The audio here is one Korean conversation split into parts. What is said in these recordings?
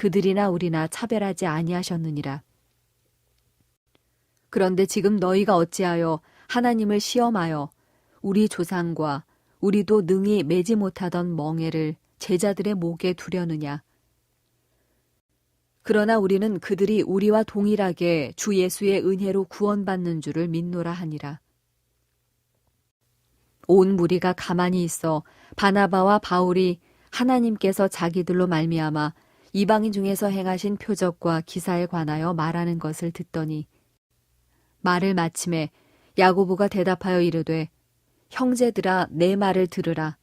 그들이나 우리나 차별하지 아니하셨느니라. 그런데 지금 너희가 어찌하여 하나님을 시험하여 우리 조상과 우리도 능히 매지 못하던 멍에를 제자들의 목에 두려느냐. 그러나 우리는 그들이 우리와 동일하게 주 예수의 은혜로 구원받는 줄을 믿노라 하니라. 온 무리가 가만히 있어 바나바와 바울이 하나님께서 자기들로 말미암아 이방인 중에서 행하신 표적과 기사에 관하여 말하는 것을 듣더니 말을 마침에 야고보가 대답하여 이르되 형제들아 내 말을 들으라.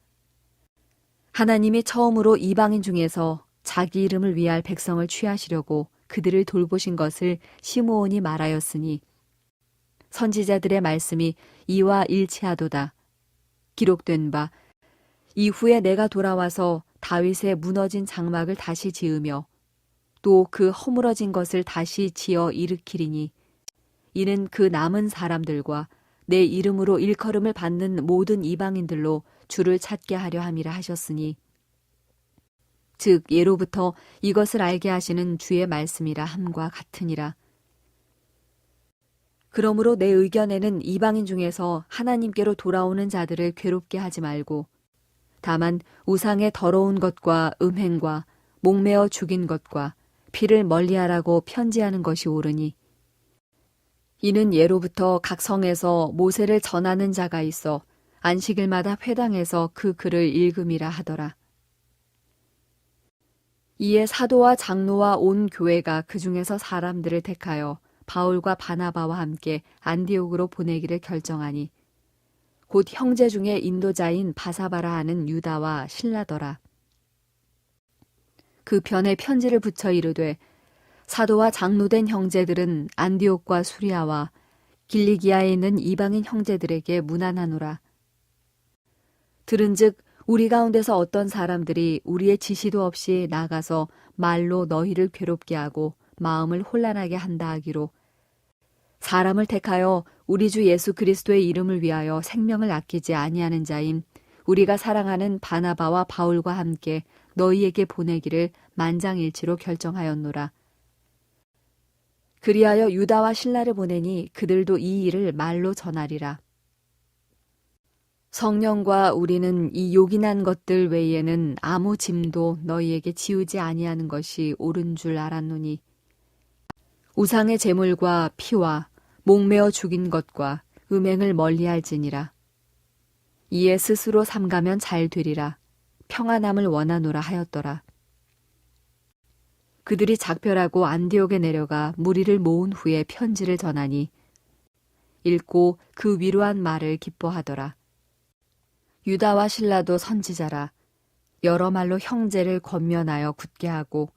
하나님이 처음으로 이방인 중에서 자기 이름을 위할 백성을 취하시려고 그들을 돌보신 것을 시므온이 말하였으니 선지자들의 말씀이 이와 일치하도다. 기록된 바 이후에 내가 돌아와서 다윗의 무너진 장막을 다시 지으며 또 그 허물어진 것을 다시 지어 일으키리니 이는 그 남은 사람들과 내 이름으로 일컬음을 받는 모든 이방인들로 주를 찾게 하려 함이라 하셨으니 즉 예로부터 이것을 알게 하시는 주의 말씀이라 함과 같으니라. 그러므로 내 의견에는 이방인 중에서 하나님께로 돌아오는 자들을 괴롭게 하지 말고 다만 우상의 더러운 것과 음행과 목매어 죽인 것과 피를 멀리하라고 편지하는 것이 옳으니 이는 예로부터 각 성에서 모세를 전하는 자가 있어 안식일마다 회당에서 그 글을 읽음이라 하더라. 이에 사도와 장로와 온 교회가 그 중에서 사람들을 택하여 바울과 바나바와 함께 안디옥으로 보내기를 결정하니 곧 형제 중에 인도자인 바사바라 하는 유다와 신라더라. 그 편에 편지를 붙여 이르되 사도와 장로된 형제들은 안디옥과 수리아와 길리기아에 있는 이방인 형제들에게 무난하노라. 들은즉 우리 가운데서 어떤 사람들이 우리의 지시도 없이 나가서 말로 너희를 괴롭게 하고 마음을 혼란하게 한다 하기로 사람을 택하여 우리 주 예수 그리스도의 이름을 위하여 생명을 아끼지 아니하는 자인 우리가 사랑하는 바나바와 바울과 함께 너희에게 보내기를 만장일치로 결정하였노라. 그리하여 유다와 신라를 보내니 그들도 이 일을 말로 전하리라. 성령과 우리는 이 요긴한 것들 외에는 아무 짐도 너희에게 지우지 아니하는 것이 옳은 줄 알았노니 우상의 재물과 피와 목매어 죽인 것과 음행을 멀리할지니라. 이에 스스로 삼가면 잘 되리라. 평안함을 원하노라 하였더라. 그들이 작별하고 안디옥에 내려가 무리를 모은 후에 편지를 전하니 읽고 그 위로한 말을 기뻐하더라. 유다와 신라도 선지자라 여러 말로 형제를 권면하여 굳게 하고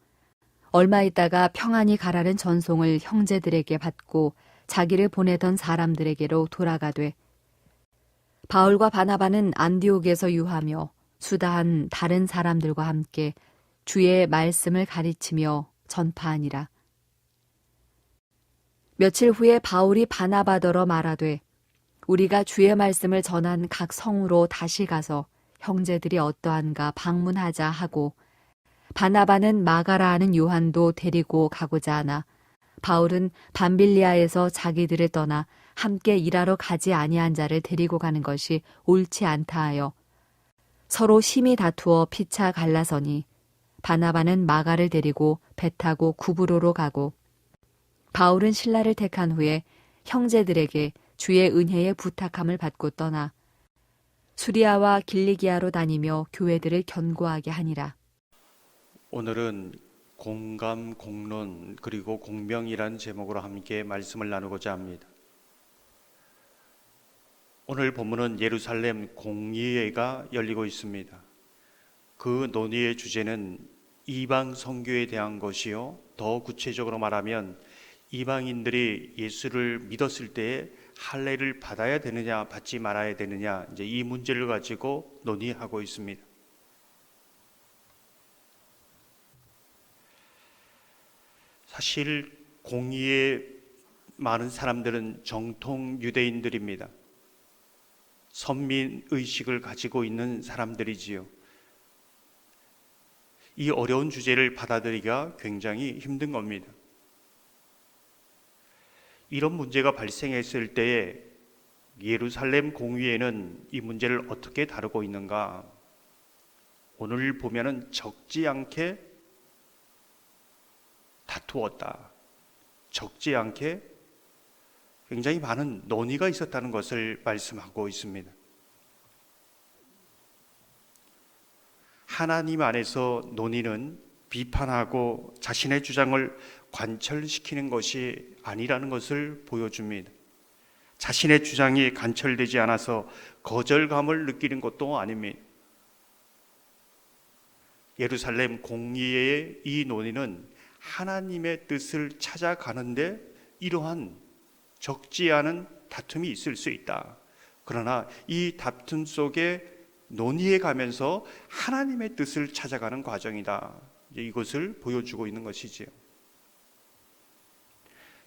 얼마 있다가 평안히 가라는 전송을 형제들에게 받고 자기를 보내던 사람들에게로 돌아가되 바울과 바나바는 안디옥에서 유하며 수다한 다른 사람들과 함께 주의 말씀을 가르치며 전파하니라. 며칠 후에 바울이 바나바더러 말하되 우리가 주의 말씀을 전한 각 성으로 다시 가서 형제들이 어떠한가 방문하자 하고 바나바는 마가라 하는 요한도 데리고 가고자 하나 바울은 밤빌리아에서 자기들을 떠나 함께 일하러 가지 아니한 자를 데리고 가는 것이 옳지 않다 하여 서로 심히 다투어 피차 갈라서니 바나바는 마가를 데리고 배 타고 구브로로 가고 바울은 신라를 택한 후에 형제들에게 주의 은혜의 부탁함을 받고 떠나 수리아와 길리기아로 다니며 교회들을 견고하게 하니라. 오늘은 공감, 공론, 그리고 공명이라는 제목으로 함께 말씀을 나누고자 합니다. 오늘 본문은 예루살렘 공의회가 열리고 있습니다. 그 논의의 주제는 이방 선교에 대한 것이요. 더 구체적으로 말하면 이방인들이 예수를 믿었을 때에 할례를 받아야 되느냐, 받지 말아야 되느냐, 이제 이 문제를 가지고 논의하고 있습니다. 사실 공의에 많은 사람들은 정통 유대인들입니다. 선민 의식을 가지고 있는 사람들이지요. 이 어려운 주제를 받아들이기가 굉장히 힘든 겁니다. 이런 문제가 발생했을 때에 예루살렘 공의회는 이 문제를 어떻게 다루고 있는가? 오늘 보면은 적지 않게 다투었다. 적지 않게 굉장히 많은 논의가 있었다는 것을 말씀하고 있습니다. 하나님 안에서 논의는 비판하고 자신의 주장을 관철시키는 것이 아니라는 것을 보여줍니다. 자신의 주장이 관철되지 않아서 거절감을 느끼는 것도 아닙니다. 예루살렘 공의의 이 논의는 하나님의 뜻을 찾아가는데 이러한 적지 않은 다툼이 있을 수 있다. 그러나 이 다툼 속에 논의해 가면서 하나님의 뜻을 찾아가는 과정이다. 이것을 보여주고 있는 것이지요.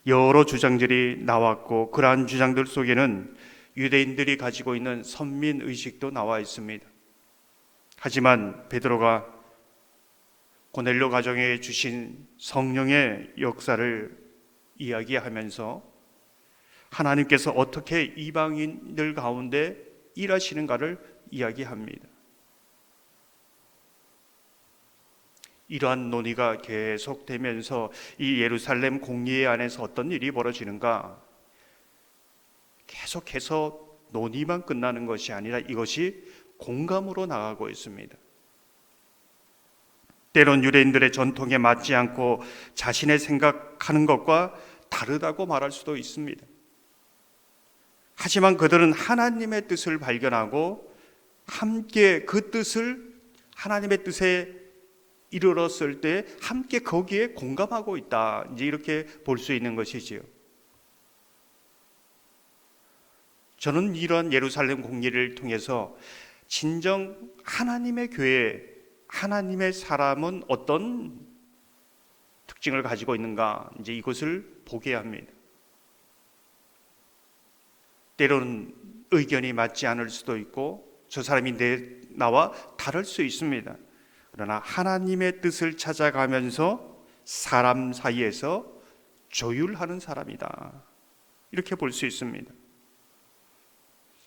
여러 주장들이 나왔고 그러한 주장들 속에는 유대인들이 가지고 있는 선민 의식도 나와 있습니다. 하지만 베드로가 고넬료 가정에 주신 성령의 역사를 이야기하면서 하나님께서 어떻게 이방인들 가운데 일하시는가를 이야기합니다. 이러한 논의가 계속되면서 이 예루살렘 공의회 안에서 어떤 일이 벌어지는가? 계속해서 논의만 끝나는 것이 아니라 이것이 공감으로 나가고 있습니다. 때론 유대인들의 전통에 맞지 않고 자신의 생각하는 것과 다르다고 말할 수도 있습니다. 하지만 그들은 하나님의 뜻을 발견하고 함께 그 뜻을 하나님의 뜻에 이르렀을 때 함께 거기에 공감하고 있다. 이제 이렇게 볼 수 있는 것이지요. 저는 이러한 예루살렘 공예를 통해서 진정 하나님의 교회, 하나님의 사람은 어떤 특징을 가지고 있는가, 이제 이것을 보게 합니다. 때로는 의견이 맞지 않을 수도 있고, 저 사람이 내, 나와 다를 수 있습니다. 그러나 하나님의 뜻을 찾아가면서 사람 사이에서 조율하는 사람이다. 이렇게 볼 수 있습니다.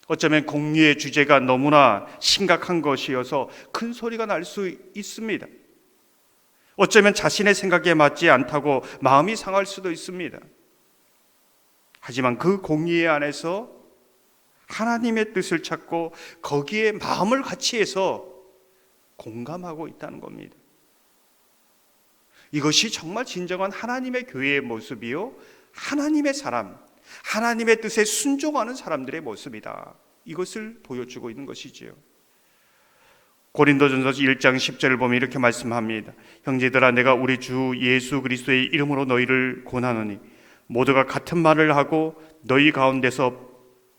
어쩌면 공유의 주제가 너무나 심각한 것이어서 큰 소리가 날 수 있습니다. 어쩌면 자신의 생각에 맞지 않다고 마음이 상할 수도 있습니다. 하지만 그 공의의 안에서 하나님의 뜻을 찾고 거기에 마음을 같이 해서 공감하고 있다는 겁니다. 이것이 정말 진정한 하나님의 교회의 모습이요. 하나님의 사람, 하나님의 뜻에 순종하는 사람들의 모습이다. 이것을 보여주고 있는 것이지요. 고린도전서 1장 10절을 보면 이렇게 말씀합니다. 형제들아 내가 우리 주 예수 그리스도의 이름으로 너희를 권하노니 모두가 같은 말을 하고 너희 가운데서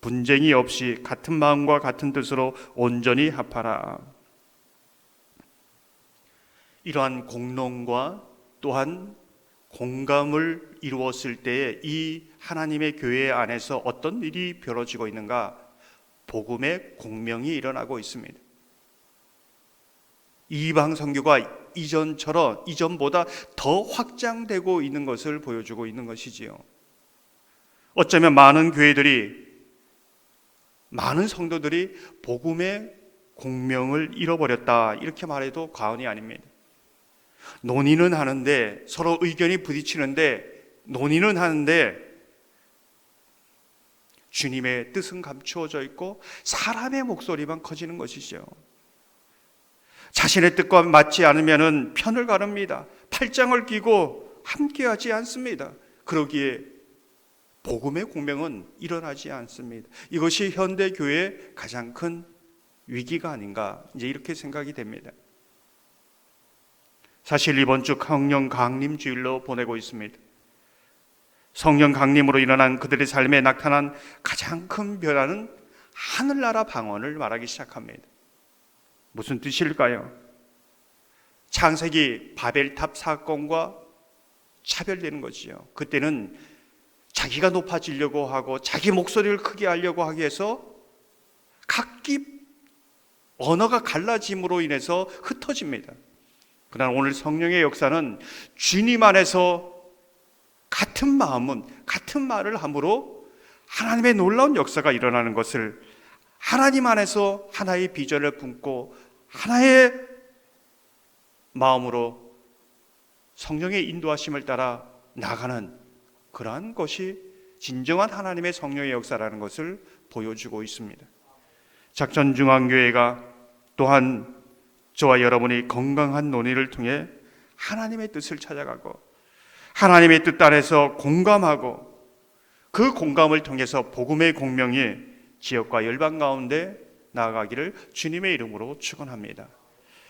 분쟁이 없이 같은 마음과 같은 뜻으로 온전히 합하라. 이러한 공론과 또한 공감을 이루었을 때에 이 하나님의 교회 안에서 어떤 일이 벌어지고 있는가? 복음의 공명이 일어나고 있습니다. 이방 선교가 이전처럼 이전보다 더 확장되고 있는 것을 보여주고 있는 것이지요. 어쩌면 많은 교회들이 많은 성도들이 복음의 공명을 잃어버렸다 이렇게 말해도 과언이 아닙니다. 논의는 하는데 서로 의견이 부딪히는데 논의는 하는데 주님의 뜻은 감추어져 있고 사람의 목소리만 커지는 것이죠. 자신의 뜻과 맞지 않으면은 편을 가릅니다. 팔짱을 끼고 함께하지 않습니다. 그러기에 복음의 공명은 일어나지 않습니다. 이것이 현대 교회의 가장 큰 위기가 아닌가 이제 이렇게 생각이 됩니다. 사실 이번 주 성령 강림 주일로 보내고 있습니다. 성령 강림으로 일어난 그들의 삶에 나타난 가장 큰 변화는 하늘나라 방언을 말하기 시작합니다. 무슨 뜻일까요? 창세기 바벨탑 사건과 차별되는 거지요. 그때는 자기가 높아지려고 하고 자기 목소리를 크게 하려고 하기 위해서 각기 언어가 갈라짐으로 인해서 흩어집니다. 그러나 오늘 성령의 역사는 주님 안에서 같은 마음은 같은 말을 함으로 하나님의 놀라운 역사가 일어나는 것을 하나님 안에서 하나의 비전을 품고 하나의 마음으로 성령의 인도하심을 따라 나가는 그러한 것이 진정한 하나님의 성령의 역사라는 것을 보여주고 있습니다. 작전중앙교회가 또한 저와 여러분이 건강한 논의를 통해 하나님의 뜻을 찾아가고 하나님의 뜻 안에서 공감하고 그 공감을 통해서 복음의 공명이 지역과 열방 가운데 나아가기를 주님의 이름으로 축원합니다.